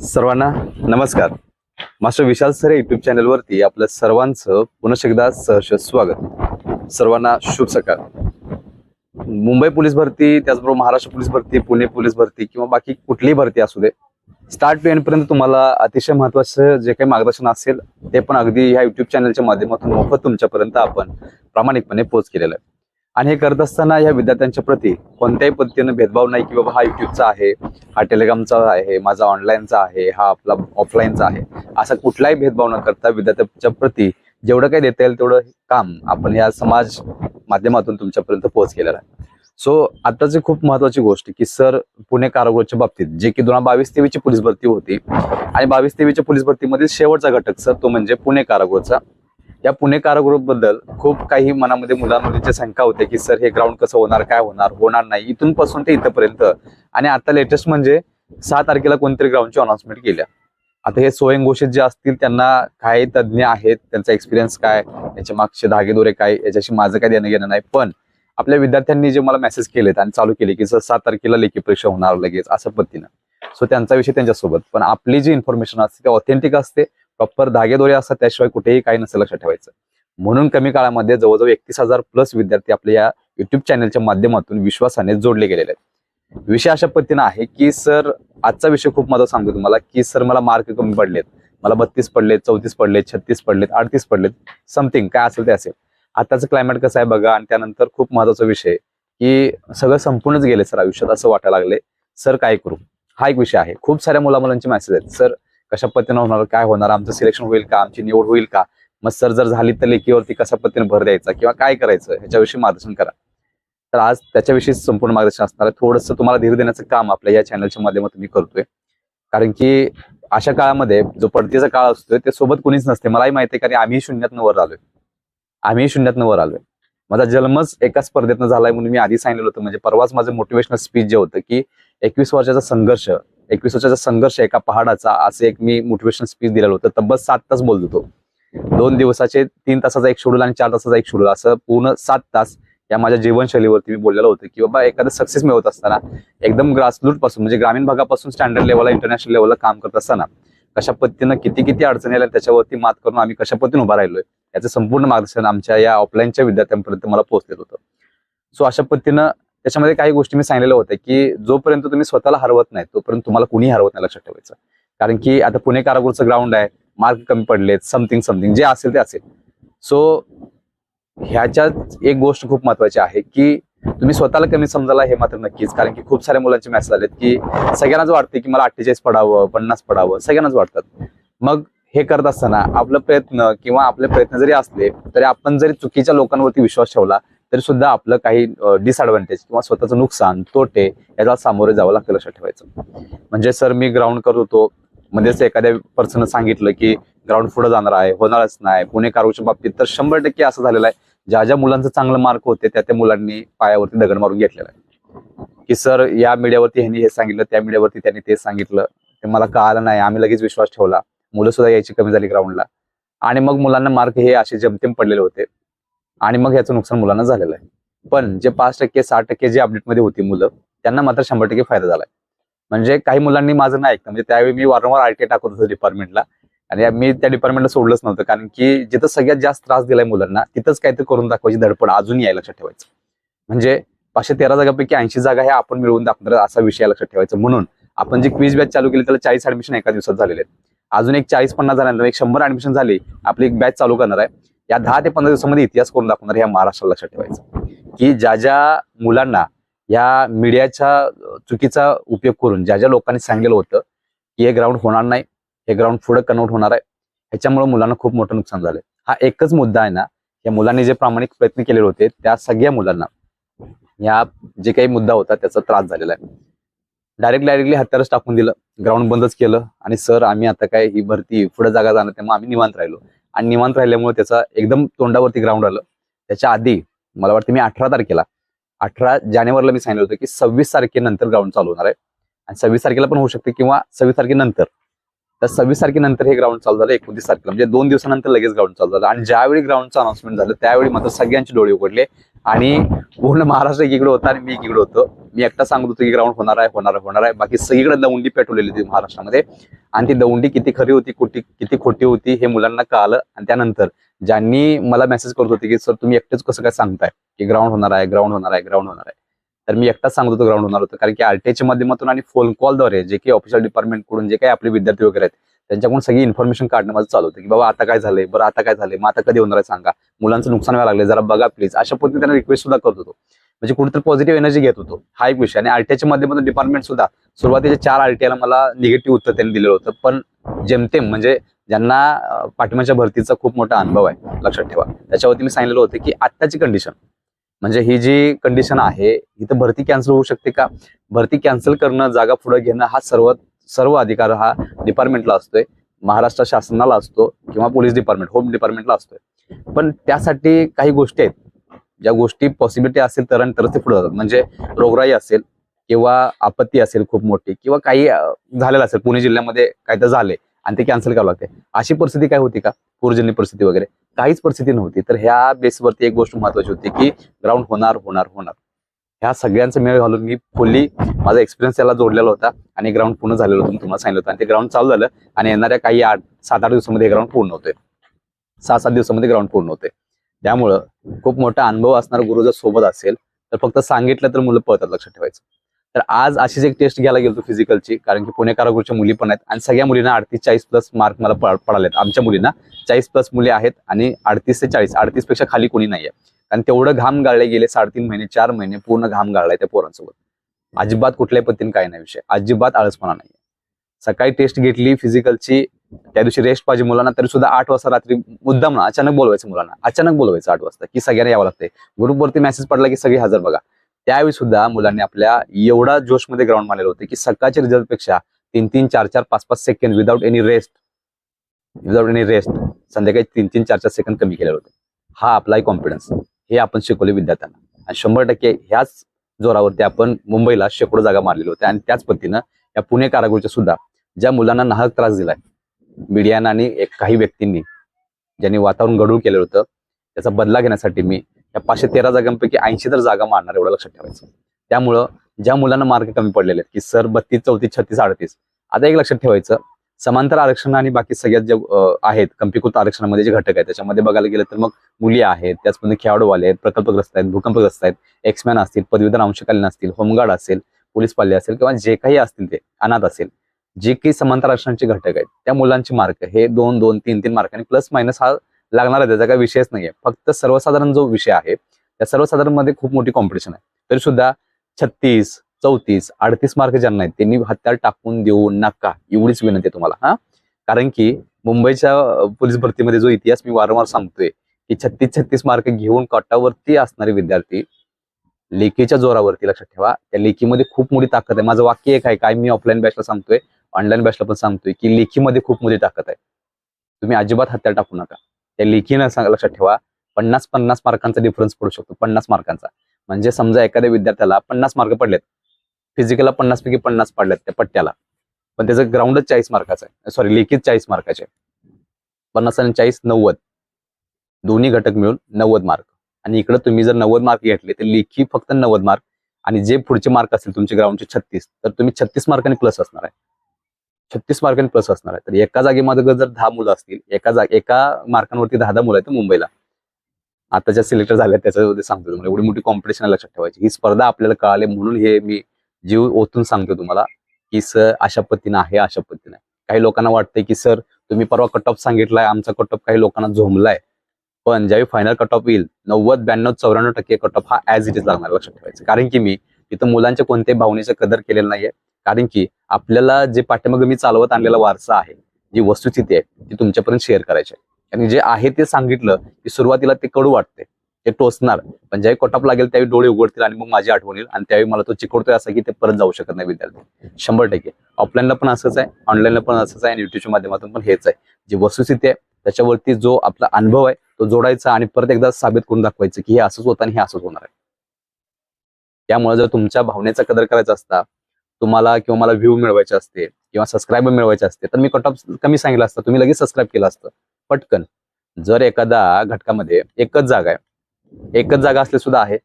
सर्वांना नमस्कार. मास्टर विशाल sir YouTube चॅनलवरती आपल्या सर्वांचं पुन्हा एकदा सहर्ष स्वागत. सर्वांना शुभ सकाळ. मुंबई पोलीस भरती त्याचबरोबर महाराष्ट्र पोलीस भरती पुणे पोलीस भरती किंवा बाकी कुठलीही भरती असू दे स्टार्ट टू पर्यंत तुम्हाला अतिशय महत्वाचं जे काही मार्गदर्शन असेल ते पण अगदी ह्या युट्यूब चॅनलच्या माध्यमातून मोफत तुमच्यापर्यंत आपण प्रामाणिकपणे पोच केलेलं आहे. आणि हे करत असताना या विद्यार्थ्यांच्या प्रती कोणत्याही पद्धतीनं भेदभाव नाही की बाबा हा युट्यूबचा आहे हा टेलिग्रामचा आहे माझा ऑनलाईनचा आहे हा आपला ऑफलाईनचा आहे असा कुठलाही भेदभाव न करता विद्यार्थ्यांच्या प्रती जेवढं काही देता येईल तेवढं काम आपण या समाज माध्यमातून तुमच्यापर्यंत पोहोच केलेला आहे. सो आताची खूप महत्वाची गोष्ट की सर पुणे कारागृहाच्या बाबतीत जे की दोन हजार बावीस तेवीसची पोलीस भरती होती आणि बावीस तेवीसच्या पोलीस भरतीमधील शेवटचा घटक सर तो म्हणजे पुणे कारागृहचा या पुणे कारागृहाबद्दल खूप काही मनामध्ये मुलांमुलींच्या शंका होते की सर हे ग्राउंड कसं होणार? काय होणार? होणार नाही. इथून पासून ते इथपर्यंत. आणि आता लेटेस्ट म्हणजे सहा तारखेला कोणतरी ग्राउंडची अनाउन्समेंट केल्या. आता हे स्वयं घोषित जे असतील त्यांना काय तज्ज्ञ आहेत? त्यांचा एक्सपिरियन्स काय? याच्या मागचे धागेदोरे काय? याच्याशी माझं काय देणं घेणं नाही. पण आपल्या विद्यार्थ्यांनी जे मला मेसेज केलेत आणि चालू केले की सर सात तारखेला लेखी परीक्षा होणार लगेच असं पद्धतीनं. सो त्यांचा विषय त्यांच्यासोबत. पण आपली जी इन्फॉर्मेशन असते ती ऑथेंटिक असते. प्रॉपर धागेदोरे असतात त्याशिवाय कुठेही काही नसेल लक्षात ठेवायचं. म्हणून कमी काळामध्ये जवळजवळ एकतीस हजार प्लस विद्यार्थी आपल्या या युट्यूब चॅनलच्या माध्यमातून विश्वासाने जोडले गेलेले आहेत. विषय अशा पद्धतीनं आहे की सर आजचा विषय खूप महत्त्वाचा सांगतो तुम्हाला की सर मला मार्क कमी पडलेत. मला बत्तीस पडलेत चौतीस पडलेत छत्तीस पडलेत अडतीस पडलेत समथिंग काय असेल ते असेल. आताचं क्लायमेट कसं आहे बघा आणि त्यानंतर खूप महत्त्वाचा विषय की सगळं संपूर्णच गेले सर आयुष्यात असं वाटायला लागले सर काय करू? हा एक विषय आहे. खूप साऱ्या मुला मुलांचे मेसेज आहेत. सर कशा पद्धतीनं होणार काय होणार आमचं सिलेक्शन होईल का आमची निवड होईल का? मग सर जर झाली तर लेखीवरती कशा पद्धतीने भर द्यायचा किंवा काय करायचं ह्याच्याविषयी मार्गदर्शन करा. तर आज त्याच्याविषयी संपूर्ण मार्गदर्शन असणार आहे. थोडंसं तुम्हाला धीर देण्याचं काम आपल्या या चॅनलच्या माध्यमातून मी करतोय. कारण की अशा काळामध्ये जो पडतीचा काळ असतोय ते सोबत कोणीच नसते. मलाही माहिती आहे कारण आम्ही शून्यातनं वर आलोय. आम्ही शून्यातनं वर आलोय. माझा जन्मच एका स्पर्धेतनं झालाय म्हणून मी आधी सांगितलं होतं. म्हणजे परवाच माझं मोटिवेशनल स्पीच जे होतं की एकवीस वर्षाचा संघर्ष एकवीस वर्षाचा संघर्ष एका पहाडाचा असं एक मी मोटिवेशनल स्पीच दिलेलं होतं. तब्बल सात तास बोलत होतो. दोन दिवसाचे तीन तासाचा एक शेड्यूल आणि चार तासाचा एक शेड्यूल असं पूर्ण सात तास या माझ्या जीवनशैलीवरती मी बोललेलं होतं की बाबा एखादं सक्सेस मिळवत असताना एकदम ग्रासरूटपासून म्हणजे ग्रामीण भागापासून स्टँडर्ड लेवलला इंटरनॅशनल लेवलला काम करत असताना कशा पद्धतीनं किती किती अडचणी आल्या त्याच्यावरती मात करून आम्ही कशा पद्धतीने उभा राहिलोय याचं संपूर्ण मार्गदर्शन आमच्या या ऑफलाईनच्या विद्यार्थ्यांपर्यंत मला पोहोचलेलं होतं. सो अशा पद्धतीनं त्याच्यामध्ये काही गोष्टी मी सांगितलेल्या होत्या की जोपर्यंत तुम्ही स्वतःला हरवत नाही तोपर्यंत तुम्हाला कुणी हरवत नाही लक्षात ठेवायचं. कारण की आता पुणे कारागृहचं ग्राउंड आहे मार्क कमी पडलेत समथिंग समथिंग जे असेल ते असेल. सो ह्याच्यात एक गोष्ट खूप महत्वाची आहे की तुम्ही स्वतःला कमी समजायला हे मात्र नक्कीच कारण की खूप साऱ्या मुलांचे मॅसेज आलेत की सगळ्यांनाच वाटते की मला अठ्ठेचाळीस पडावं पन्नास पडावं सगळ्यांनाच वाटतात. मग हे करत असताना आपलं प्रयत्न किंवा आपले प्रयत्न जरी असले तरी आपण जरी चुकीच्या लोकांवरती विश्वास ठेवला तरी सुद्धा आपलं काही डिसएडव्हान्टेज किंवा स्वतःचं नुकसान तोटे याला सामोरे जावं लागतं लक्षात ठेवायचं. म्हणजे सर मी ग्राउंड करत होतो. मध्येच एखाद्या पर्सन सांगितलं की ग्राउंड पुढे जाणार आहे होणारच नाही. पुणे कारवाईच्या बाबतीत तर शंभर टक्के असं झालेलं आहे. ज्या ज्या मुलांचं चांगलं मार्क होते त्या त्या मुलांनी पायावरती दगड मारून घेतलेला आहे. की सर या मीडियावरती ह्यांनी हे सांगितलं त्या मीडियावरती त्यांनी ते सांगितलं. ते मला कळालं नाही. आम्ही लगेच विश्वास ठेवला. मुलं सुद्धा यायची कमी झाली ग्राउंडला आणि मग मुलांना मार्क हे असे जमतेम पडलेले होते. आणि मग याचं नुकसान मुलांना झालेलं आहे. पण जे पाच टक्के साठ टक्के जे अपडेटमध्ये होती मुलं त्यांना मात्र शंभर टक्के फायदा झालाय. म्हणजे काही मुलांनी माझं नाही ऐकलं. म्हणजे त्यावेळी मी वारंवार आरटीए टाकत होतो डिपार्टमेंटला आणि मी त्या डिपार्टमेंटला सोडलंच नव्हतं. कारण की जिथं सगळ्यात जास्त त्रास दिलाय मुलांना तिथंच काहीतरी करून दाखवायची धडपड अजून यायला लक्षात ठेवायचं. म्हणजे पाचशे तेरा जागापैकी ऐंशी जागा ह्या आपण मिळवून दाखवणार असा विषय लक्षात ठेवायचा. म्हणून आपण जे क्वीज बॅच चालू केली त्याला चाळीस ऍडमिशन एका दिवसात झालेले आहेत. अजून एक चाळीस पन्नास झाल्यानंतर एक शंभर ऍडमिशन झाली आपली एक बॅच चालू करणार आहे. या दहा ते पंधरा दिवसामध्ये इतिहास करून दाखवणार ह्या महाराष्ट्राला लक्षात ठेवायचं. की ज्या ज्या मुलांना या मीडियाच्या चुकीचा उपयोग करून ज्या ज्या लोकांनी सांगितलं होतं की हे ग्राउंड होणार नाही हे ग्राउंड पुढे कन्वर्ट होणार आहे ह्याच्यामुळे मुलांना खूप मोठं नुकसान झालंय. हा एकच मुद्दा आहे ना या मुलांनी जे प्रामाणिक प्रयत्न केलेले होते त्या सगळ्या मुलांना या जे काही मुद्दा होता त्याचा त्रास झालेला आहे. डायरेक्ट डायरेक्टली हत्यारच टाकून दिलं ग्राउंड बंदच केलं आणि सर आम्ही आता काय ही भरती पुढे जागा जाणार त्यामुळे आम्ही निवांत राहिलो. आणि निवांत राहिल्यामुळे त्याचा एकदम तोंडावरती ग्राउंड आलं. त्याच्या आधी मला वाटतं मी अठरा तारखेला अठरा जानेवारीला मी सांगितलं होतं की सव्वीस तारखेनंतर ग्राउंड चालू होणार आहे. आणि सव्वीस तारखेला पण होऊ शकते किंवा सव्वीस तारखेनंतर. तर सव्वीस तारखेनंतर हे ग्राउंड चालू झालं एकोणतीस तारखेला. म्हणजे दोन दिवसानंतर लगेच ग्राउंड चालू झालं. आणि ज्यावेळी ग्राउंडचं अनाउन्समेंट झालं त्यावेळी मात्र सगळ्यांचे डोळे उघडले आणि पूर्ण महाराष्ट्र एकीकडे होता आणि मी एकीकडे होतो. मी एकटा सांगत होतो की ग्राउंड होणार आहे होणार आहे होणार आहे. बाकी सगळीकडे दौंडी पेटवलेली होती महाराष्ट्रामध्ये. आणि ती दौंडी किती खरी होती कुठे किती खोटी होती हे मुलांना कळालं. आणि त्यानंतर ज्यांनी मला मेसेज करत होते की सर तुम्ही एकटेच कसं काय सांगताय? की ग्राउंड होणार आहे ग्राउंड होणार आहे ग्राउंड होणार आहे. तर मी एकटाच सांगत होतो ग्राउंड होणार होतं. कारण की आरटीआयच्या माध्यमातून आणि फोन कॉलद्वारे जे काही ऑफिशियल डिपार्टमेंटकडून जे काही आपले विद्यार्थी वगैरे आहेत त्यांच्याकडून सगळी इन्फॉर्मेशन काढणं माझं चालू होतं की बाबा आता काय झालंय? बरं आता काय झालंय? मग आता कधी होणार आहे सांगा? मुलांचं नुकसान व्हायला लागले जरा बघा प्लीज अशा पद्धतीने त्यांना रिक्वेस्ट सुद्धा करत होतो. म्हणजे कुठेतरी पॉझिटिव्ह एनर्जी घेत होतो. हा एक विषय. आणि आरटीआयच्या माध्यमातून डिपार्टमेंट सुद्धा सुरुवातीच्या चार आरटीआयला मला निगेटिव्ह उत्तर त्यांनी दिलेलं होतं. पण जेमतेम म्हणजे ज्यांना अं, पाठिंबाच्या भरतीचा खूप मोठा अनुभव आहे लक्षात ठेवा. त्याच्यावरती मी सांगितलेलं होतं की आत्ताची कंडिशन म्हणजे ही जी कंडिशन आहे इथं भरती कॅन्सल होऊ शकते का? भरती कॅन्सल करणं जागा पुढे घेणं हा सर्वात सर्व अधिकार हा डिपार्टमेंटला असतोय. महाराष्ट्र शासनाला असतो किंवा पोलीस डिपार्टमेंट होम डिपार्टमेंटला असतोय. पण त्यासाठी काही गोष्टी आहेत. ज्या गोष्टी पॉसिबिलिटी असेल तर आणि तरच ते पुढे जातात. म्हणजे रोगराई असेल किंवा आपत्ती असेल खूप मोठी किंवा काही झालेलं असेल. पुणे जिल्ह्यामध्ये काही तर झाले आणि ते कॅन्सल करावं लागते अशी परिस्थिती काय होती का? पूर्जन्य परिस्थिती वगैरे. काहीच परिस्थिती नव्हती. तर ह्या बेसवरती एक गोष्ट महत्वाची होती की ग्राउंड होणार होणार होणार. ह्या सगळ्यांचा मेळ घालून मी फुल्ली माझा एक्सपिरियन्स त्याला जोडलेला होता आणि ग्राउंड पूर्ण झालेलं होतं तुम्हाला सांगितलं होतं. आणि ते ग्राउंड चालू झालं आणि येणाऱ्या काही आठ सात आठ दिवसामध्ये ग्राउंड पूर्ण होते सहा सात दिवसामध्ये ग्राउंड पूर्ण होते त्यामुळं खूप मोठा अनुभव असणार गुरु जर सोबत असेल तर फक्त सांगितलं तर मुलं पळतात लक्षात ठेवायचं. तर आज अशीच एक टेस्ट घ्यायला गेलो फिजिकलची कारण की पुणे कारागृहच्या मुली पण आहेत आणि सगळ्या मुलींना अडतीस चाळीस प्लस मार्क मला पडालेत आमच्या मुलींना चाळीस प्लस मुली आहेत आणि अडतीस ते चाळीस अडतीसपेक्षा खाली कोणी नाहीये. कारण तेवढं घाम गाळले गेले साडेतीन महिने चार महिने पूर्ण घाम गाळलाय त्या पोरांसोबत. अजिबात कुठल्याही पद्धतीने काही नाही विषय. अजिबात आळसपणा नाही सकाळी टेस्ट घेतली फिजिकलची त्या दिवशी रेस्ट पाहिजे मुलांना तरी सुद्धा आठ वाजता रात्री मुद्दाम ना अचानक बोलवायचं मुलांना. अचानक बोलवायचं आठ वाजता की सगळ्यांना यावं लागतंय. ग्रुपवरती मेसेज पडला की सगळे हजर बघा. त्यावेळी सुद्धा मुलांनी आपल्या एवढा जोशमध्ये ग्राउंड मारलेलं होतं की सकाळच्या रिझल्टपेक्षा तीन तीन चार चार पाच पाच second without any rest without any rest संध्याकाळी तीन तीन चार चार सेकंद कमी केलेलं होतं. हा आपला कॉन्फिडन्स हे आपण शिकवले विद्यार्थ्यांना. आणि शंभर टक्के ह्याच जोरावरती आपण मुंबईला शेकडो जागा मारलेल्या होत्या आणि त्याच पद्धतीनं या पुणे कारागृहच्या सुद्धा ज्या मुलांना नाहक त्रास दिलाय मीडियानं आणि एक काही व्यक्तींनी ज्यांनी वातावरण गढूळ केलं होतं त्याचा बदला घेण्यासाठी मी या पाचशे तेरा जागांपैकी ऐंशी तर जागा मारणार एवढं लक्षात ठेवायचं. त्यामुळं ज्या मुलांना मार्क कमी पडलेले आहेत की सर बत्तीस चौतीस छत्तीस अडतीस आता एक लक्षात ठेवायचं समांतर आरक्षण आणि बाकी सगळ्यात जे आहेत कंपीकृत आरक्षणामध्ये जे घटक आहेत त्याच्यामध्ये बघायला गेलं तर मग मुली आहेत त्याचमध्ये खेळाडूवाले आहेत प्रकल्पग्रस्त आहेत भूकंपग्रस्त आहेत एक्समॅन असतील पदवीधर अंशकालीन असतील होमगार्ड असेल पोलीस पाल्य असेल किंवा जे काही असतील ते अनाथ असेल जे काही समांतर आरक्षणाचे घटक आहेत त्या मुलांचे मार्क हे दोन दोन तीन तीन मार्क आणि प्लस मायनस हा लागणार आहे त्याचा काही विषयच नाहीये. फक्त सर्वसाधारण जो विषय आहे त्या सर्वसाधारणमध्ये खूप मोठी कॉम्पिटिशन आहे. तरी सुद्धा छत्तीस चौतीस अडतीस मार्क ज्यांना आहेत त्यांनी हत्यार टाकून देऊ नका. एवढीच विनंती आहे तुम्हाला हा? कारण की मुंबईच्या पोलीस भरतीमध्ये जो इतिहास मी वारंवार सांगतोय की छत्तीस छत्तीस मार्क घेऊन कटावरती असणारे विद्यार्थी लेखीच्या जोरावरती लक्षात ठेवा. त्या लेखीमध्ये खूप मोठी ताकद आहे. माझं वाक्य एक आहे काय मी ऑफलाईन बॅचला सांगतोय ऑनलाईन बॅचला पण सांगतोय की लेखीमध्ये खूप मोठी ताकद आहे. तुम्ही अजिबात हत्यार टाकू नका. त्या लेखीनं सांग लक्षात ठेवा पन्नास पन्नास मार्कांचा डिफरन्स पडू शकतो पन्नास मार्कांचा म्हणजे समजा एखाद्या विद्यार्थ्याला पन्नास मार्क पडलेत फिजिकलला पन्नास पैकी पन्नास पडलेत त्या पट्ट्याला. पण त्याचं ग्राउंडच चाळीस मार्काचं आहे. सॉरी लेखीत चाळीस मार्काचे पन्नास आणि चाळीस नव्वद. दोन्ही घटक मिळून नव्वद मार्क आणि इकडे तुम्ही जर नव्वद मार्क घेतले तर लेखी फक्त नव्वद मार्क आणि जे पुढचे मार्क असतील तुमचे ग्राउंडचे छत्तीस तर तुम्ही छत्तीस मार्काने प्लस असणार आहे. छत्तीस मार्काने प्लस असणार आहे. तर एका जागेमध्ये जर दहा मुलं असतील एका जागे एका मार्कांवरती दहा दहा मुलं आहेत मुंबईला. आता ज्या सिलेक्टर झाल्या त्याच्यामध्ये सांगतो तुम्हाला एवढी मोठी कॉम्पिटिशन लक्षात ठेवायची. ही स्पर्धा आपल्याला कळाली म्हणून हे मी जीव ओतून सांगतो तुम्हाला की सर अशा पद्धतीनं आहे अशा पद्धतीनं काही लोकांना वाटतंय की सर तुम्ही परवा कट ऑफ सांगितलाय आमचा कट ऑफ काही लोकांना झोमलाय पण ज्यावेळी फायनल कट ऑफ येईल नव्वद ब्याण्णव चौऱ्याण्णव टक्के कट ऑफ हा ऍज इट इज लागणार लक्षात ठेवायचं. कारण की मी तिथं मुलांच्या कोणत्याही भावनेचा कदर केलेला नाहीये. कारण की आपल्याला जे पाठीमागं मी चालवत आणलेला वारसा आहे जी वस्तुस्थिती आहे ती तुमच्यापर्यंत शेअर करायची आहे. आणि जे आहे ते सांगितलं की सुरुवातीला ते कडू वाटते ते टोचणार. पण ज्यावेळी कटअप लागेल त्यावेळी डोळे उघडतील आणि मग माझी आठवण येईल. आणि त्यावेळी मला तो चिकवतोय असं की ते परत जाऊ शकत नाही विद्यार्थी. शंभर टक्के. ऑफलाईनला पण असंच आहे ऑनलाईनला पण असंच आहे आणि युट्यूबच्या माध्यमातून पण हेच आहे. जी वस्तुस्थिती आहे त्याच्यावरती जो आपला अनुभव आहे तो जोडायचा आणि परत एकदा साबित करून दाखवायचं की हे असंच होतं आणि हे असंच होणार आहे. त्यामुळे जर तुमच्या भावनेचा कदर करायचा असता तुम्हाला किंवा मला व्ह्यू मिळवायचे असते किंवा सबस्क्राईबर मिळवायचे असते तर मी कट कमी सांगितलं असतं तुम्ही लगेच सबस्क्राईब केलं असतं. पटकन. जर एखादा घटकामध्ये एकच जागा आहे एकच जागा असले सुद्धा आहे.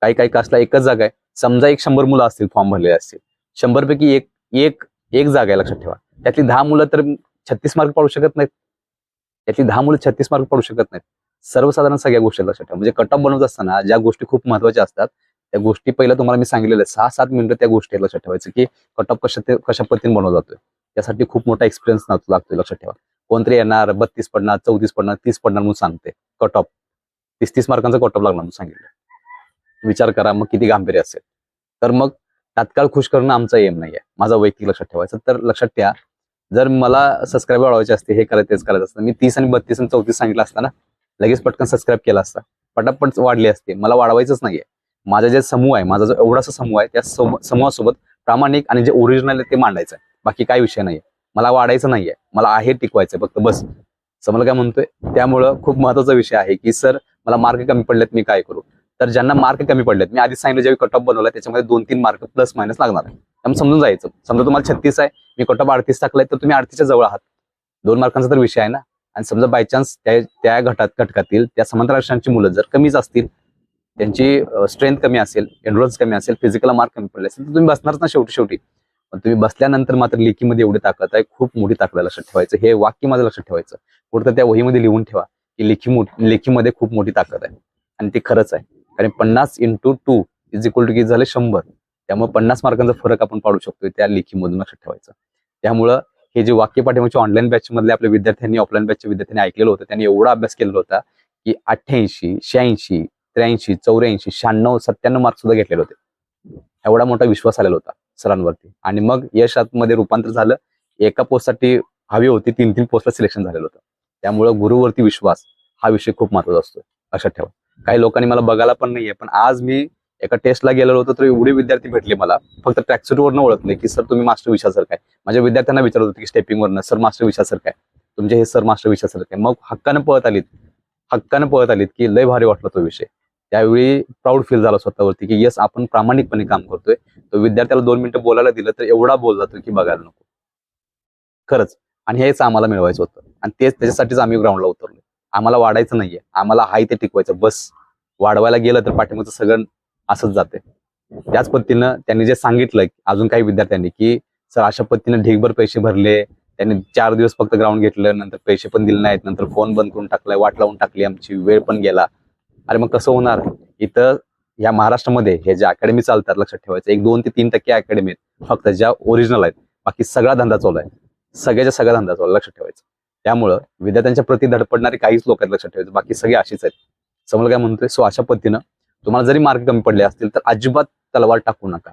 काही काही कास्टला एकच जागा आहे. समजा एक शंभर मुलं असतील फॉर्म भरलेले असतील. शंभर पैकी एक एक एक जागा आहे लक्षात ठेवा. त्यातली दहा मुलं तर छत्तीस मार्क पाडू शकत नाहीत. त्यातली दहा मुलं छत्तीस मार्क पाडू शकत नाहीत. सर्वसाधारण सगळ्या गोष्टी लक्षात ठेवा. म्हणजे कट ऑफ बनवत असताना ज्या गोष्टी खूप महत्त्वाच्या असतात त्या गोष्टी पहिल्या तुम्हाला मी सांगितलेल्या आहे. सहा सात मिनिटं त्या गोष्टी लक्षात ठेवायचं की कट ऑफ कशा ते- कशा पद्धतीने बनवला जातोय. त्यासाठी खूप मोठा एक्सपिरियन्स लागतोय लक्षात ठेवा. कोणतरी येणार बत्तीस पडणार चौतीस पडणार तीस पडणार म्हणून सांगते कट ऑफ तीस तीस मार्कांचा कॉटअप लागणार म्हणून सांगितलं. विचार करा मग किती गांभीर्य असेल. तर मग तात्काळ खुश करणं आमचा एम नाही आहे माझा वैयक्तिक लक्षात ठेवायचं तर लक्षात ठेवा. जर मला सबस्क्राईब वाढवायचे असते हे करायचं तेच करायचं असतं. मी तीस आणि बत्तीस आणि चौतीस सांगितलं असतं ना लगेच पटकन सबस्क्राईब केला असता. पटापट वाढली असते. मला वाढवायचंच नाहीये. माझा जे समूह आहे माझा जो एवढासा समूह आहे त्या समूहासोबत प्रामाणिक आणि जे ओरिजिनल आहे ते मांडायचं आहे. बाकी काय विषय नाहीये. मला वाढायचं नाहीये. मला आहे टिकवायचं फक्त बस. समजा काय म्हणतोय? त्यामुळं खूप महत्त्वाचा विषय आहे की सर मला मार्क कमी पडलेत मी काय करू? तर ज्यांना मार्क कमी पडलेत मी आधी सांगितलं ज्यावेळी कटअप बनवला त्याच्यामध्ये दोन तीन मार्क प्लस मायनस लागणार आहे. त्यामुळे समजून जायचं. समजा तुम्हाला छत्तीस आहे मी कट ऑफ अडतीस टाकलाय तर तुम्ही अडतीसच्या जवळ आहात. दोन मार्कांचा तर विषय आहे ना? आणि समजा बाय चान्स त्या त्या घटात घटकातील त्या समांतर राष्ट्रांची मुलं जर कमीच असतील त्यांची स्ट्रेंथ कमी असेल एन्ड्रोल्स कमी असेल फिजिकल मार्क कमी पडले असेल तर तुम्ही बसणारच ना शेवटी शेवटी. पण तुम्ही बसल्यानंतर मात्र लेखीमध्ये एवढी ताकद आहे खूप मोठी ताकद लक्षात ठेवायचं. हे वाक्य माझं लक्षात ठेवायचं. कुठं त्या वहीमध्ये लिहून ठेवा. की लेखी मोठी लेखीमध्ये खूप मोठी ताकद आहे. आणि ती खरंच आहे. कारण पन्नास into two is equal to किती झाले? शंभर. त्यामुळे पन्नास मार्कांचा फरक आपण पाडू शकतो त्या लेखीमधून लक्षात ठेवायचं. त्यामुळं हे जे वाक्य पाठिंबाचे ऑनलाईन बॅच मधले आपल्या विद्यार्थ्यांनी ऑफलाईन बॅचच्या विद्यार्थ्यांनी ऐकलेलं होतं. त्यांनी एवढा अभ्यास केलेला होता की अठ्ठ्याऐंशी शहाऐंशी त्र्याऐंशी चौऱ्याऐंशी शहाण्णव सत्त्याण्णव मार्क सुद्धा घेतलेले होते. एवढा मोठा विश्वास आलेला होता सरांवरती. आणि मग यशमध्ये रूपांतर झालं. एका पोस्टसाठी हवी होती तीन तीन पोस्टला सिलेक्शन झालेलं होतं. त्यामुळं गुरुवरती विश्वास हा विषय खूप महत्त्वाचा असतो लक्षात ठेवा. काही लोकांनी मला बघायला पण नाहीये पण आज मी एका टेस्टला गेलेलो होतो तर एवढे विद्यार्थी भेटले मला. फक्त ट्रॅकसूटवरनं ओळखले की सर तुम्ही मास्टर विषया सर काय? माझ्या विद्यार्थ्यांना विचारत होते की स्टेपिंगवरनं सर मास्टर विषया सर काय तुमचे म्हणजे, हे सर मास्टर विषया सर काय? मग हक्कानं पळत आलीत. हक्कानं पळत आलीत की लय भारी वाटला तो विषय. त्यावेळी प्राऊड फील झाला स्वतःवरती की येस आपण प्रामाणिकपणे काम करतोय. तो विद्यार्थ्याला दोन मिनिटं बोलायला दिलं तर एवढा बोलला तो की बघायला नको. खरंच. आणि हेच आम्हाला मिळवायचं होतं. आणि तेच त्याच्यासाठीच आम्ही ग्राउंडला उतरलो आम्हाला वाढायचं नाहीये. आम्हाला हाय ते टिकवायचं. बस. वाढवायला गेलं तर पाठिंबाचं सगळं असंच जाते. त्याच पद्धतीनं त्यांनी जे सांगितलं अजून काही विद्यार्थ्यांनी की सर अशा पद्धतीनं ढीगभर पैसे भरले. त्यांनी चार दिवस फक्त ग्राउंड घेतलं नंतर पैसे पण दिले नाहीत नंतर फोन बंद करून टाकलाय वाट लावून टाकली आमची वेळ पण गेला. अरे मग कसं होणार? इथं या महाराष्ट्रामध्ये हे जे अकॅडमी चालतात लक्षात ठेवायचं एक दोन ते तीन टक्के अकॅडमी आहेत. फक्त ज्या ओरिजिनल आहेत. बाकी सगळा धंदा चालू आहे. सगळ्याच्या सगळा धंदा चालू लक्षात ठेवायचं. त्यामुळं विद्यार्थ्यांच्या प्रति धडपडणारे काहीच लोक आहेत लक्षात ठेवायचं. बाकी सगळे अशीच आहेत. समोर काय म्हणतोय? सो अशा पद्धतीनं तुम्हाला जरी मार्क कमी पडले असतील तर अजिबात तलवार टाकू नका.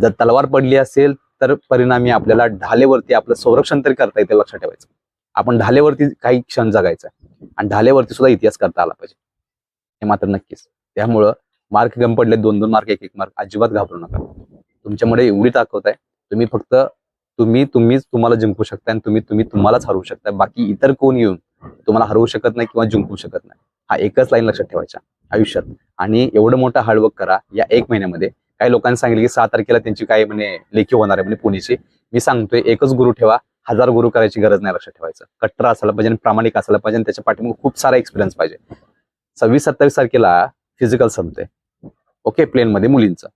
जर तलवार पडली असेल तर परिणामी आपल्याला ढालेवरती आपलं संरक्षण तरी करता येते लक्षात ठेवायचं. आपण ढालेवरती काही क्षण जगायचा आणि ढालेवरती सुद्धा इतिहास करता आला पाहिजे. हे मात्र नक्कीच. त्यामुळं मार्क कमी पडले दोन दोन मार्क एक एक मार्क अजिबात घाबरू नका. तुमच्यामुळे एवढी ताकद आहे. तुम्ही फक्त तुम्ही तुम्हीच तुम्हाला जिंकू शकता आणि तुम्ही तुम्ही तुम्हालाच हरवू शकता बाकी इतर कोण येऊन तुम्हाला हरवू शकत नाही किंवा जिंकू शकत नाही. हा एकच लाईन लक्षात ठेवायचा आयुष्यात. आणि एवढं मोठं हार्डवर्क करा. या एक महिन्यामध्ये काही लोकांनी सांगितलं की सहा तारखेला त्यांची काय म्हणे लेखी होणार आहे म्हणजे पुणेची. मी सांगतोय एकच गुरु ठेवा. हजार गुरु करायची गरज नाही लक्षात ठेवायचं. कट्टर असायला पाहिजे प्रामाणिक असायला पाहिजे आणि त्याच्या पाठीमागे खूप सारा एक्सपिरियन्स पाहिजे. सव्वीस सत्तावीस तारखेला फिजिकल संपते ओके प्लेन मध्ये मुलींचं.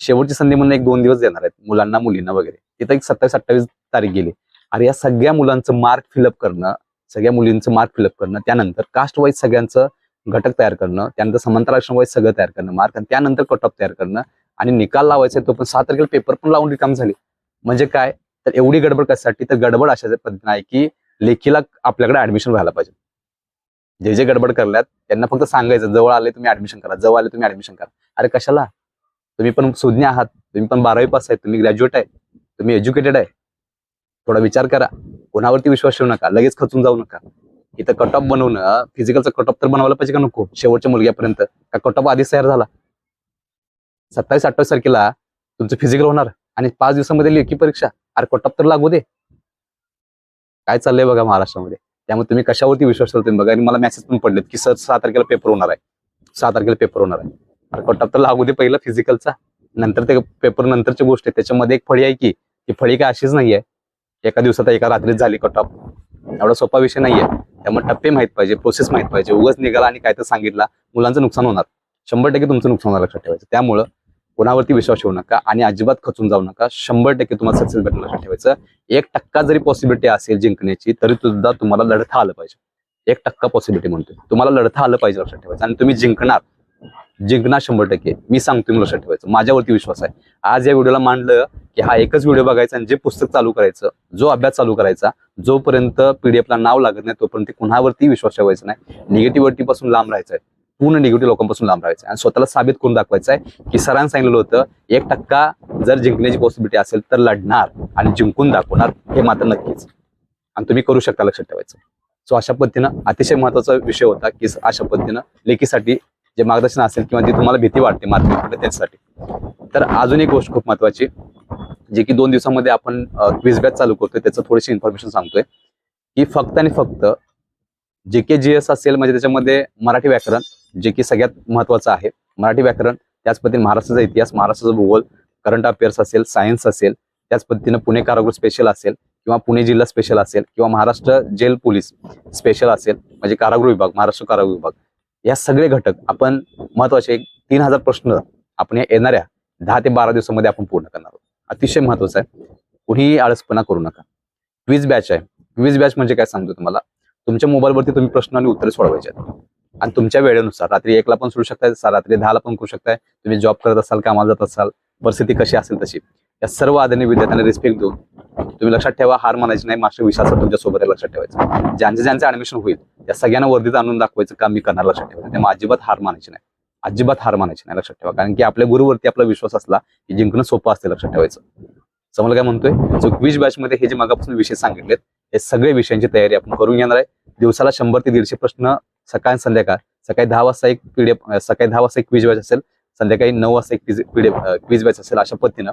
शेवटची संधी म्हणून एक दोन दिवस देणार आहेत. मुलांना मुलींना वगैरे. तिथं एक सत्तावीस अठ्ठावीस तारीख गेली. अरे या सगळ्या मुलांचं मार्क फिलअप करणं सगळ्या मुलींचं मार्क फिलअप करणं त्यानंतर कास्ट वाईज सगळ्यांचं घटक तयार करणं त्यानंतर समांतर वाईज सगळं तयार करणं मार्क आणि त्यानंतर कट ऑफ तयार करणं आणि निकाल लावायचा तो पण सात तारखेला पेपर पण लावून रिकाम झाली. म्हणजे काय? तर एवढी गडबड कशासाठी? तर गडबड अशा पद्धतीनं आहे की लेखीला आपल्याकडे ऍडमिशन व्हायला पाहिजे. जे जे गडबड करल्यात त्यांना फक्त सांगायचं जवळ आले तुम्ही ऍडमिशन करा जवळ आले तुम्ही ऍडमिशन करा. अरे कशाला? तुम्ही पण सुज्ञ आहात. तुम्ही पण बारावी पास आहे तुम्ही ग्रॅज्युएट आहे. तुम्ही एज्युकेटेड आहे. थोडा विचार करा. कोणावरती विश्वास ठेवू नका. लगेच खचून जाऊ नका. इथं कट ऑफ बनवणं फिजिकलचा कट ऑफ तर बनवायला पाहिजे का नको? शेवटच्या मुलग्यापर्यंत. का कट ऑफ आधीच तयार झाला? सत्तावीस अठ्ठावीस तारखेला तुमचं फिजिकल होणार. आणि पाच दिवसामध्ये लेखी परीक्षा. अरे कट ऑफ तर लागू दे. काय चाललंय बघा महाराष्ट्रामध्ये. त्यामुळे तुम्ही कशावरती विश्वास ठेवतो बघा. आणि मला मेसेज पण पडलेत की सर सहा तारखेला पेपर होणार आहे. सहा तारखेला पेपर होणार आहे. अरे कट ऑफ तर लागू दे पहिला फिजिकलचा नंतर ते पेपर नंतरची गोष्ट आहे त्याच्यामध्ये एक फळी आहे की ती फळी काय अशीच नाहीये. एका दिवसात एका रात्रीत झाली कट ऑफ एवढा सोपा विषय नाहीये. त्यामुळे टप्पे माहीत पाहिजे प्रोसेस माहीत पाहिजे. उगाच निघाला आणि काय तर सांगितला मुलांचं नुकसान होणार. शंभर टक्के तुमचं नुकसान होणार लक्षात ठेवायचं. त्यामुळं कोणावरती विश्वास ठेवू नका आणि अजिबात खचून जाऊ नका. शंभर टक्के तुम्हाला सक्सेस भेटणं लक्षात ठेवायचं. एक टक्का जरी पॉसिबिलिटी असेल जिंकण्याची तरी सुद्धा तुम्हाला लढता आलं पाहिजे. एक टक्का पॉसिबिलिटी म्हणतोय. तुम्हाला लढता आलं पाहिजे लक्षात ठेवायचं. आणि तुम्ही जिंकणार जिंकणार शंभर टक्के. मी सांगतो मी लक्षात ठेवायचं. माझ्यावरती विश्वास आहे. आज या व्हिडिओला मांडलं की हा एकच व्हिडिओ बघायचा आणि जे पुस्तक चालू करायचं जो अभ्यास चालू करायचा जोपर्यंत पीडीएफला नाव लागत नाही तोपर्यंत कुणावरती विश्वास ठेवायचा नाही. निगेटिव्हिटी पासून लांब राहायचं आहे पूर्ण निगेटिव्ह लोकांपासून लांब राहायचं आहे आणि स्वतःला साबित करून दाखवायचं आहे की सरांनी सांगितलेलं होतं एक टक्का जर जिंकण्याची पॉसिबिलिटी असेल तर लढणार आणि जिंकून दाखवणार हे मात्र नक्कीच. आणि तुम्ही करू शकता लक्षात ठेवायचं. सो अशा पद्धतीनं अतिशय महत्त्वाचा विषय होता की अशा पद्धतीनं लेखीसाठी जे मार्गदर्शन असेल किंवा जी तुम्हाला भीती वाटते मार्केटमध्ये त्याच्यासाठी. तर अजून एक गोष्ट खूप महत्वाची जे की दोन दिवसामध्ये आपण क्विज बॅच चालू करतोय त्याचं थोडीशी इन्फॉर्मेशन सांगतोय की फक्त आणि फक्त जे के जी एस असेल म्हणजे त्याच्यामध्ये मराठी व्याकरण जे की सगळ्यात महत्वाचं आहे. मराठी व्याकरण त्याच पद्धतीने महाराष्ट्राचा इतिहास महाराष्ट्राचा भूगोल करंट अफेअर्स असेल सायन्स असेल त्याच पद्धतीनं पुणे कारागृह स्पेशल असेल किंवा पुणे जिल्हा स्पेशल असेल किंवा महाराष्ट्र जेल पोलीस स्पेशल असेल म्हणजे कारागृह विभाग महाराष्ट्र कारागृह विभाग. या सगळे घटक आपण महत्त्वाचे एक तीन हजार प्रश्न आपण या येणाऱ्या दहा ते बारा दिवसामध्ये आपण पूर्ण करणार आहोत. अतिशय महत्वाचं आहे. कुणीही आळसपणा करू नका. क्विज बॅच आहे. क्विज बॅच म्हणजे काय सांगतो तुम्हाला? तुमच्या मोबाईलवरती तुम्ही प्रश्न आणि उत्तरे सोडवायचे आहेत. आणि तुमच्या वेळेनुसार रात्री एकला पण सोडू शकताय रात्री दहाला पण करू शकताय. तुम्ही जॉब करत असाल कामाला जात असाल परिस्थिती कशी असेल तशी. या सर्व आदरणीय विद्यार्थ्यांना रिस्पेक्ट देऊन तुम्ही लक्षात ठेवा. हार मानायची नाही. मास्टर विश्वास तुमच्यासोबत लक्षात ठेवायचं. ज्यांचं ज्यांचं ऍडमिशन होईल या सगळ्यांना वर्दीत आणून दाखवायचं काम मी करणार लक्षात ठेवायचं त्यामुळे अजिबात हार मानायची नाही. अजिबात हार मानायची नाही लक्षात ठेवा. कारण की आपल्या गुरुवरती आपला विश्वास असला की जिंकणं सोपं असते लक्षात ठेवायचं. समजा काय म्हणतोय? जो क्विज बॅच मध्ये हे जे मागापासून विषय सांगितलेत हे सगळे विषयांची तयारी आपण करून घेणार आहे. दिवसाला शंभर ते दीडशे प्रश्न सकाळ संध्याकाळ. सकाळी दहा वाजता एक पीडीएफ सकाळी दहा वाजता एक क्विज बॅच असेल संध्याकाळी नऊ वाजता एक पीडीएफ क्विज बॅच असेल अशा पद्धतीनं.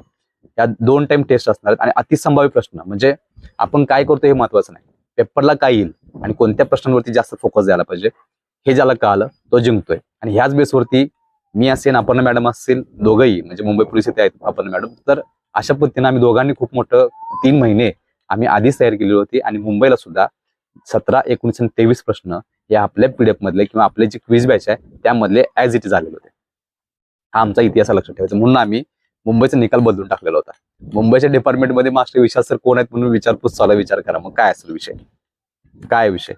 या दोन टाइम टेस्ट असणार आहेत. आणि अतिसंभाव्य प्रश्न म्हणजे आपण काय करतो हे महत्वाचं नाही. पेपरला काय येईल आणि कोणत्या प्रश्नांवरती जास्त फोकस द्यायला पाहिजे हे ज्याला कळालं तो जिंकतोय. आणि ह्याच बेसवरती मी असेल अपर्णा मॅडम असतील दोघंही म्हणजे मुंबई पोलीस इथे आहेत अपर्णा मॅडम तर अशा पद्धतीनं आम्ही दोघांनी खूप मोठं तीन महिने आम्ही आधीच तयार केली होती आणि मुंबईला सुद्धा सतरा एकोणीस आणि तेवीस प्रश्न हे आपल्या पीडीएफ मधले किंवा आपले जे क्विज बॅच आहे त्यामधले ऍज इट झालेले होते. हा आमचा इतिहास लक्षात ठेवायचा. म्हणून आम्ही मुंबईचा निकाल बदलून टाकलेला होता. मुंबईच्या डिपार्टमेंटमध्ये मास्टर विशाल सर कोण आहेत म्हणून विचारपूस चालू विचार करा. मग काय असेल विषय? काय विषय?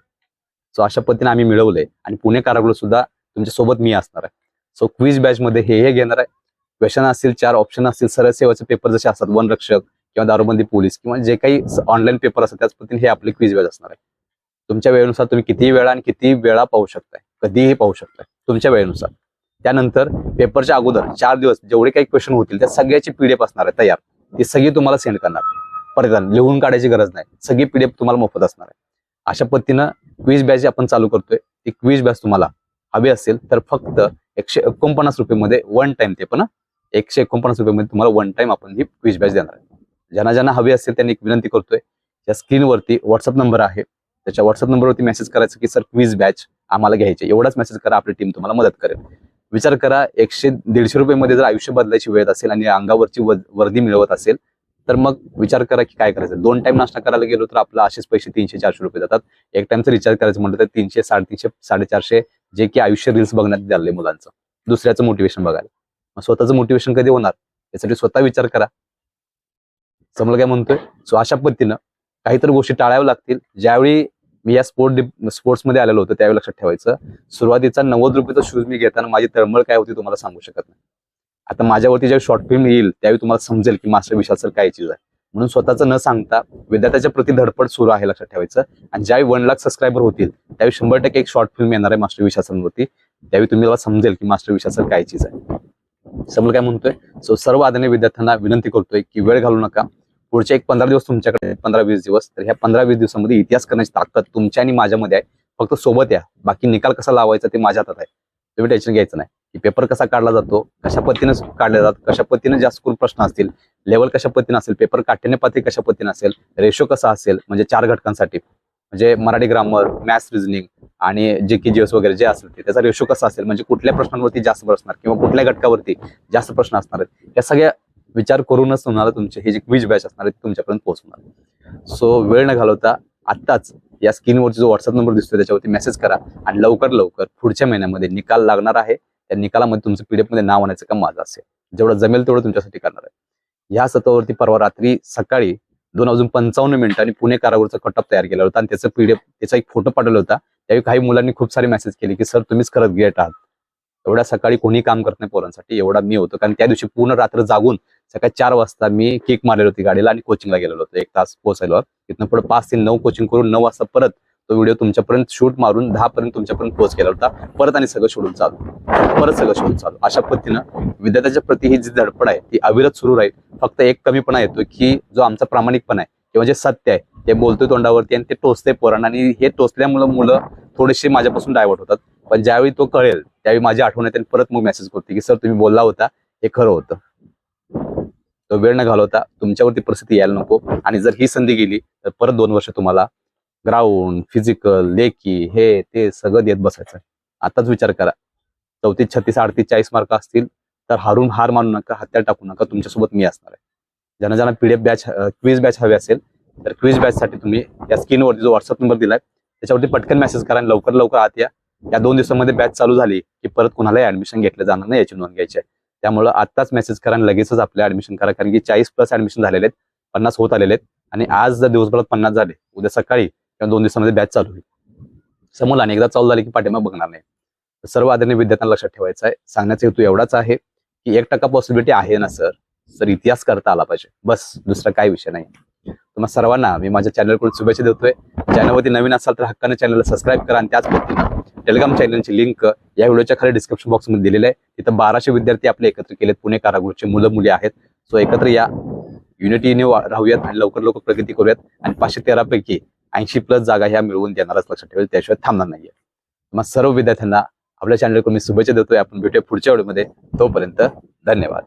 सो अशा पद्धतीने आम्ही मिळवले आणि पुणे कारागृह सुद्धा तुमच्यासोबत मी असणार आहे. सो क्विज बॅच मध्ये हे हे घेणार आहे. क्वेश्चन असतील चार ऑप्शन असतील सरळ सेवाचे पेपर जसे असतात वन रक्षक किंवा दारूबंदी पोलीस किंवा जे काही ऑनलाईन पेपर असतात त्याच पद्धतीने हे आपले क्विज बॅच असणार आहे. तुमच्या वेळेनुसार तुम्ही कितीही वेळा आणि किती वेळा पाहू शकताय. कधीही पाहू शकताय. तुमच्या वेळेनुसार. त्यानंतर पेपरच्या अगोदर चार दिवस जेवढे काही क्वेश्चन होतील त्या सगळ्याची पीडीएफ असणार आहे तयार. ती सगळी तुम्हाला सेंड करणार. परत लिहून काढायची गरज नाही. सगळी पीडीएफ तुम्हाला मोफत असणार आहे. अशा पद्धतीनं क्विज बॅच आपण चालू करतोय. ती क्विज बॅच तुम्हाला हवी असेल तर फक्त एकशे एकोणपन्नास रुपयेमध्ये वन टाइम ते पण एकशे एकोणपन्नास रुपयेमध्ये तुम्हाला वन टाइम आपण ही क्विज बॅच देणार आहे. ज्यांना ज्यांना हवी असेल त्यांनी एक विनंती करतोय. त्या स्क्रीनवरती व्हॉट्सअप नंबर आहे. त्याच्या व्हॉट्सअप नंबरवरती मेसेज करायचं की सर क्विज बॅच आम्हाला घ्यायचे एवढाच मेसेज करा आपली टीम तुम्हाला मदत करेल. विचार करा एकशे दीडशे रुपये जर आयुष्य बदलायची वेळ असेल आणि अंगावरची व- वर्दी मिळवत असेल तर मग विचार करा की काय करायचं. दोन टाइम नाश्ता करायला गेलो तर आपला असेच पैसे तीनशे चारशे रुपये जातात. एक टाइमचं रिचार्ज करायचं म्हटलं तर तीनशे साडेतीनशे साडेचारशे जे की आयुष्य रील्स बघण्यात झाले मुलांचं. दुसऱ्याचं मोटिवेशन बघायला. मग स्वतःचं मोटिवेशन कधी होणार? यासाठी स्वतः विचार करा. समजा काय म्हणतोय? सो अशा पद्धतीनं काहीतरी गोष्टी टाळाव्या लागतील. ज्यावेळी मी या स्पोर्ट स्पोर्ट्समध्ये आलेलो होतो त्यावेळी लक्षात ठेवायचं. सुरुवातीचा नव्वद रुपयाचा शूज मी घेताना माझी तळमळ काय होती तुम्हाला सांगू शकत नाही. आता माझ्यावरती ज्यावेळी शॉर्ट फिल्म येईल त्यावेळी तुम्हाला समजेल की मास्टर विशाल सर काय चीज आहे. म्हणून स्वतःचं न सांगता विद्यार्थ्याच्या प्रति धडपड सुरू आहे लक्षात ठेवायचं. आणि ज्यावेळी वन लाख सबस्क्रायबर होतील त्यावेळी शंभर टक्के एक शॉर्ट फिल्म येणार आहे मास्टर विशासनवरती त्यावेळी तुम्हाला समजेल की मास्टर विशासन काय चीज आहे. समोर काय म्हणतोय? सो सर्व आदरणीय विद्यार्थ्यांना विनंती करतोय की वेळ घालू नका. पुढचे एक पंधरा दिवस तुमच्याकडे पंधरा वीस दिवस. तर ह्या पंधरा वीस दिवसामध्ये इतिहास करण्याची ताकद तुमच्या आणि माझ्यामध्ये आहे. फक्त सोबत या. बाकी निकाल कसा लावायचा ते माझ्या हातात आहे. तुम्ही टेन्शन घ्यायचं नाही. की पेपर कसा काढला जातो कशा पद्धतीने काढले जातात कशा पद्धतीने जास्त करून प्रश्न असतील लेवल कशा पद्धतीने असेल पेपर काठ्याने पातळी कशा पद्धतीने असेल रेशो कसा असेल म्हणजे चार घटकांसाठी. म्हणजे मराठी ग्रामर मॅथ्स रिझनिंग आणि जे की जीएस वगैरे जे असेल ते त्याचा रेशो कसा असेल म्हणजे कुठल्या प्रश्नांवरती जास्त प्रश्न असणार किंवा कुठल्या घटकावरती जास्त प्रश्न असणार आहेत या सगळ्या विचार करूनच तुम्हाला तुमचे हे जे क्विज बॅच असणार आहे तुमच्यापर्यंत पोहोचणार. सो वेळ न घालवता आत्ताच या स्क्रीनवरची जो व्हॉट्सअप नंबर दिसतोय त्याच्यावरती मेसेज करा आणि लवकर लवकर पुढच्या महिन्यामध्ये निकाल लागणार आहे. त्या निकालामध्ये तुमचं पीडीएफमध्ये नाव आणायचं काम माझं असेल. जेवढं जमेल तेवढं तुमच्यासाठी करणार आहे. ह्या सत्वावरती परवा रात्री सकाळी दोन वाजून पंचावन्न मिनिटांनी पुणे कारागृहाचा कटअप तयार केला होता आणि त्याचं पीडीएफ त्याचा एक फोटो पाठवला होता. त्यावेळी काही मुलांनी खूप सारे मेसेज केले की सर तुम्हीच खरंच गेट आहात. एवढ्या सकाळी कोणी काम करत नाही पोरांसाठी एवढा मी होतो. कारण त्या दिवशी पूर्ण रात्र जागून सकाळी चार वाजता मी किक मारलेली होती गाडीला आणि कोचिंगला गेलेलो होतो. एक तास पोहोचायला. तिथनं पुढे पाच ते नऊ कोचिंग करून नऊ वाजता परत तो व्हिडिओ तुमच्यापर्यंत शूट मारून दहा पर्यंत तुमच्यापर्यंत पोहोच केला होता. परत आणि सगळं शोधून चालू. परत सगळं शोधून चालू. अशा पद्धतीनं विद्यार्थ्याच्या प्रति ही जी धडपड आहे ती अविरत सुरू राहील. फक्त एक कमीपणा येतो की जो आमचा प्रामाणिकपणा आहे किंवा जे सत्य आहे ते बोलतोय तोंडावरती आणि ते टोचते पोरांना आणि हे टोचल्यामुळे मुलं थोडेसे माझ्यापासून डायवर्ट होतात. पण ज्यावेळी तो कळेल त्यावेळी माझी आठवण येते आणि परत मग मेसेज करते की सर तुम्ही बोलला होता. हे खरं होतं. वेळ न घालवता तुमच्यावरती परिस्थिती यायला नको. आणि जर ही संधी गेली तर परत दोन वर्ष तुम्हाला ग्राउंड फिजिकल लेखी हे ते सगळं देत बसायचं. आताच विचार करा. चौतीस छत्तीस अडतीस चाळीस मार्क असतील तर हारून हार मानू नका हत्या टाकू नका तुमच्यासोबत मी असणार आहे. ज्यांना ज्यांना पीडीएफ बॅच क्विज बॅच हवी असेल तर क्विज बॅच साठी तुम्ही या स्क्रीनवरती जो व्हॉट्सअप नंबर दिलाय त्याच्यावरती पटकन मेसेज करा आणि लवकर लवकर आत या. या दोन दिवसामध्ये बॅच चालू झाली की परत कुणालाही ऍडमिशन घेतलं जाणार नाही याची नोंद घ्यायची आहे. त्यामुळं आत्ताच मेसेज करा आणि लगेचच आपले ऍडमिशन करा. कारण की चाळीस प्लस ऍडमिशन झालेले आहेत. पन्नास होत आलेले आहेत. आणि आज जर दिवसभरात पन्नास झाले उद्या सकाळी किंवा दोन दिवसामध्ये बॅच चालू होईल. समोर आणि एकदा चालू झाली की पाठिंबा बघणार नाही. सर्व आदरणीय विद्यार्थ्यांना लक्षात ठेवायचं आहे. सांगण्याचा हेतू एवढाच आहे की एक टक्का पॉसिबिलिटी आहे ना सर सर इतिहास करता आला पाहिजे. बस दुसरा काय विषय नाही. तुम्हाला सर्वांना मी माझ्या चॅनलकडून शुभेच्छा देतोय. चॅनलवरती नवीन असाल तर हक्काने चॅनलला सबस्क्राईब करा आणि त्याच पद्धतीनं टेलिग्राम चॅनलची लिंक या व्हिडिओच्या खाली डिस्क्रिप्शन बॉक्समध्ये दिलेली आहे. तिथं बाराशे विद्यार्थी आपले एकत्र केलेत. पुणे कारागृहचे मुलं मुली आहेत. सो एकत्र या युनिटीने राहूयात आणि लवकर लवकर प्रगती करूयात. आणि पाचशे तेरापैकी ऐंशी प्लस जागा ह्या मिळवून देणारच लक्षात ठेवेल त्याशिवाय थांबणार नाहीये. मग सर्व विद्यार्थ्यांना आपल्या चॅनलकडून मी शुभेच्छा देतोय. आपण भेटूया पुढच्या वेळेमध्ये तोपर्यंत धन्यवाद.